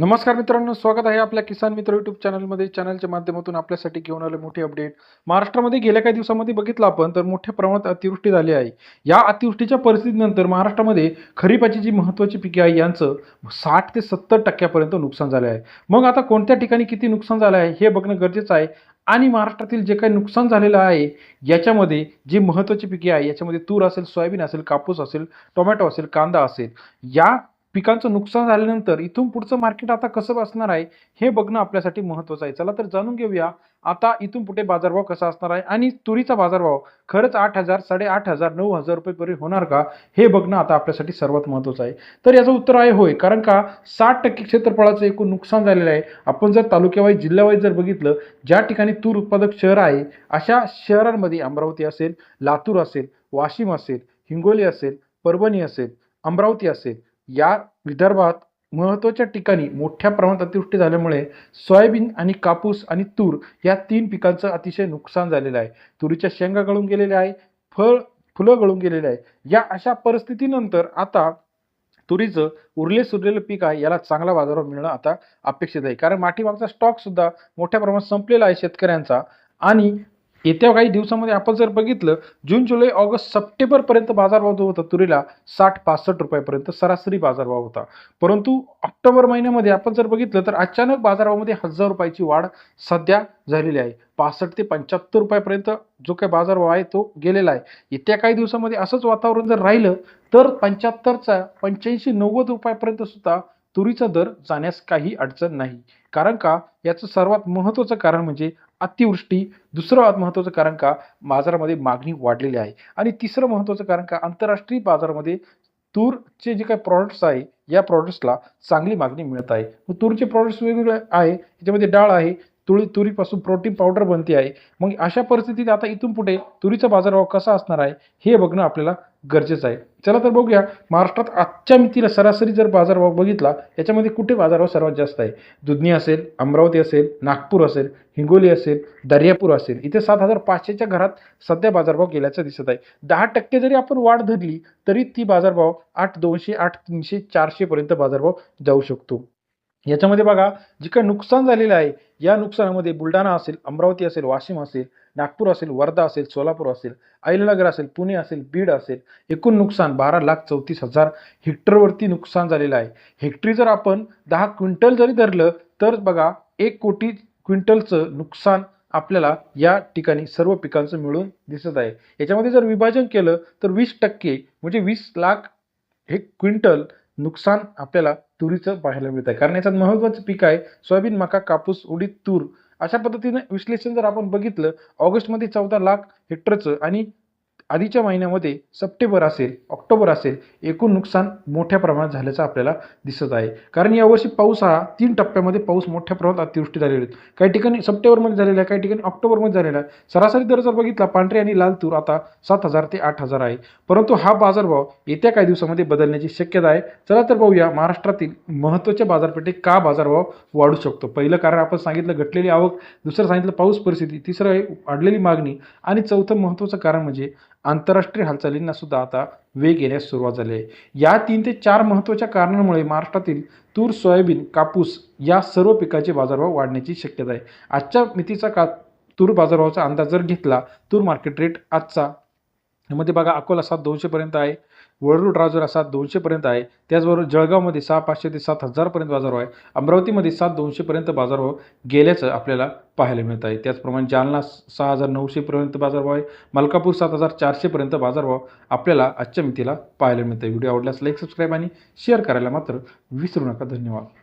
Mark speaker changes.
Speaker 1: नमस्कार मित्रांनो स्वागत आहे आपल्या किसान मित्र युट्यूब चॅनलमध्ये चॅनलच्या माध्यमातून आपल्यासाठी घेऊन आले मोठे अपडेट महाराष्ट्रामध्ये गेल्या काही दिवसामध्ये बघितलं आपण तर मोठ्या प्रमाणात अतिवृष्टी झाली आहे. या अतिवृष्टीच्या परिस्थितीनंतर महाराष्ट्रामध्ये खरीपाची जी महत्त्वाची पिके आहे यांचं साठ ते सत्तर टक्क्यापर्यंत नुकसान झाले आहे. मग आता कोणत्या ठिकाणी किती नुकसान झालं आहे हे बघणं गरजेचं आहे. आणि महाराष्ट्रातील जे काही नुकसान झालेलं आहे याच्यामध्ये जी महत्त्वाची पिके आहे याच्यामध्ये तूर असेल सोयाबीन असेल कापूस असेल टोमॅटो असेल कांदा असेल या पिकांचं नुकसान झाल्यानंतर इथून पुढचं मार्केट आता कसं बसणार आहे हे बघणं आपल्यासाठी महत्त्वाचं आहे. चला तर जाणून घेऊया आता इथून पुढे बाजारभाव कसा असणार आहे आणि तुरीचा बाजारभाव खरंच आठ हजार साडेआठ हजार नऊ हजार रुपयेपर्यंत होणार का हे बघणं आता आपल्यासाठी सर्वात महत्त्वाचं आहे. तर याचं उत्तर आहे होय कारण का साठ टक्के क्षेत्रफळाचं एकूण नुकसान झालेलं आहे. आपण जर तालुक्यावाईज जिल्ह्यावाईज जर बघितलं ज्या ठिकाणी तूर उत्पादक शहर आहे अशा शहरांमध्ये अमरावती असेल लातूर असेल वाशिम असेल हिंगोली असेल परभणी असेल अमरावती असेल या विदर्भात महत्त्वाच्या ठिकाणी मोठ्या प्रमाणात अतिवृष्टी झाल्यामुळे सोयाबीन आणि कापूस आणि तूर या तीन पिकांचं अतिशय नुकसान झालेलं आहे. तुरीच्या शेंगा गळून गेलेल्या आहे फळ फुलं गळून गेलेले आहे. या अशा परिस्थितीनंतर आता तुरीचं उरले सुरलेलं पीक आहे याला चांगला बाजारभाव मिळणं आता अपेक्षित आहे. कारण माठीमागचा स्टॉक सुद्धा मोठ्या प्रमाणात संपलेला आहे शेतकऱ्यांचा आणि येत्या काही दिवसामध्ये आपण जर बघितलं जून जुलै ऑगस्ट सप्टेंबरपर्यंत बाजारभाव जो होता तुरीला साठ पासष्ट रुपयापर्यंत सरासरी बाजारभाव होता. परंतु ऑक्टोबर महिन्यामध्ये आपण जर बघितलं तर अचानक बाजारभावामध्ये हजार रुपयाची वाढ सध्या झालेली आहे. पासष्ट ते पंच्याहत्तर रुपयापर्यंत जो काही बाजारभाव आहे तो गेलेला आहे. येत्या काही दिवसामध्ये असंच वातावरण जर राहिलं तर पंच्याहत्तरचा पंच्याऐंशी नव्वद रुपयापर्यंत सुद्धा तुरीचा दर जाण्यास काही अडचण नाही. कारण का? याचं सर्वात महत्त्वाचं कारण म्हणजे अतिवृष्टी. दुसरं महत्त्वाचं कारण का? बाजारामध्ये मागणी वाढलेली आहे. आणि तिसरं महत्त्वाचं कारण का? आंतरराष्ट्रीय बाजारामध्ये तूरचे जे काही प्रॉडक्ट्स आहे या प्रॉडक्ट्सला चांगली मागणी मिळत आहे. मग तूरचे प्रॉडक्ट्स वेगवेगळे आहे. याच्यामध्ये डाळ आहे. तुळी तुरीपासून प्रोटीन पावडर बनते आहे. मग अशा परिस्थितीत आता इथून पुढे तुरीचा बाजारभाव कसा असणार आहे हे बघणं आपल्याला गरजेचं आहे. चला तर बघूया महाराष्ट्रात आजच्या मितीला सरासरी जर बाजारभाव बघितला याच्यामध्ये कुठे बाजारभाव सर्वात जास्त आहे? दुधनी असेल अमरावती असेल नागपूर असेल हिंगोली असेल दर्यापूर असेल. इथे सात हजार पाचशेच्या घरात सध्या बाजारभाव गेल्याचं दिसत आहे. दहा टक्के जरी आपण वाढ धरली तरी ती बाजारभाव आठ दोनशे आठ तीनशे चारशेपर्यंत बाजारभाव जाऊ शकतो. याच्यामध्ये बघा जे काही नुकसान झालेलं आहे या नुकसानामध्ये बुलढाणा असेल अमरावती असेल वाशिम असेल नागपूर असेल वर्धा असेल सोलापूर असेल अहिल्यानगर असेल पुणे असेल बीड असेल एकूण नुकसान बारा लाख चौतीस हजार हेक्टरवरती नुकसान झालेलं आहे. हेक्टरी जर आपण दहा क्विंटल जरी धरलं तर बघा एक कोटी क्विंटलचं नुकसान आपल्याला या ठिकाणी सर्व पिकांचं मिळून दिसत आहे. याच्यामध्ये जर विभाजन केलं तर वीस टक्के म्हणजे वीस लाख हे क्विंटल नुकसान आपल्याला तुरीचं पाहायला मिळत आहे कारण याच्यात महत्त्वाचं पीक आहे सोयाबीन मका कापूस उडीद तूर. अशा पद्धतीने विश्लेषण जर आपण बघितलं ऑगस्टमध्ये चौदा लाख हेक्टरचं आणि आधीच्या महिन्यामध्ये सप्टेंबर असेल ऑक्टोबर असेल एकूण नुकसान मोठ्या प्रमाणात झाल्याचं आपल्याला दिसत आहे. कारण यावर्षी पाऊस हा तीन टप्प्यामध्ये पाऊस मोठ्या प्रमाणात अतिवृष्टी झालेली आहे. काही ठिकाणी सप्टेंबरमध्ये झालेला आहे काही ठिकाणी ऑक्टोबरमध्ये झालेला आहे. सरासरी दर जर बघितला पांढरी आणि लाल तूर आता सात हजार ते आठ हजार आहे. परंतु हा बाजारभाव येत्या काही दिवसामध्ये बदलण्याची शक्यता आहे. चला तर पाहूया महाराष्ट्रातील महत्त्वाच्या बाजारपेठेत का बाजारभाव वाढू शकतो? पहिलं कारण आपण सांगितलं घटलेली आवक. दुसरं सांगितलं पाऊस परिस्थिती. तिसरं आहे वाढलेली मागणी. आणि चौथं महत्त्वाचं कारण म्हणजे आंतरराष्ट्रीय हालचालींना सुद्धा आता वेग येण्यास सुरुवात झाली आहे. या तीन ते चार महत्त्वाच्या कारणांमुळे महाराष्ट्रातील तूर सोयाबीन कापूस या सर्व पिकाचे बाजारभाव वाढण्याची शक्यता आहे. आजच्या मितीचा का तूर बाजारभावाचा अंदाज जर घेतला तूर मार्केट रेट आजचा मध्ये बघा अकोला सात दोनशेपर्यंत आहे. वळरूड राजुरा सात दोनशेपर्यंत आहे. त्याचबरोबर जळगावमध्ये सहा पाचशे ते सात हजारपर्यंत बाजारभाव आहे. अमरावतीमध्ये सात दोनशेपर्यंत बाजारभाव हो गेल्याचं आपल्याला पाहायला मिळत आहे. त्याचप्रमाणे जालना सहा हजार नऊशेपर्यंत बाजारभाव आहे. मलकापूर सात हजार चारशेपर्यंत बाजारभाव आपल्याला आजच्या मितीला पाहायला मिळतं आहे. व्हिडिओ आवडल्यास लाईक सबस्क्राईब आणि शेअर करायला मात्र विसरू नका. धन्यवाद.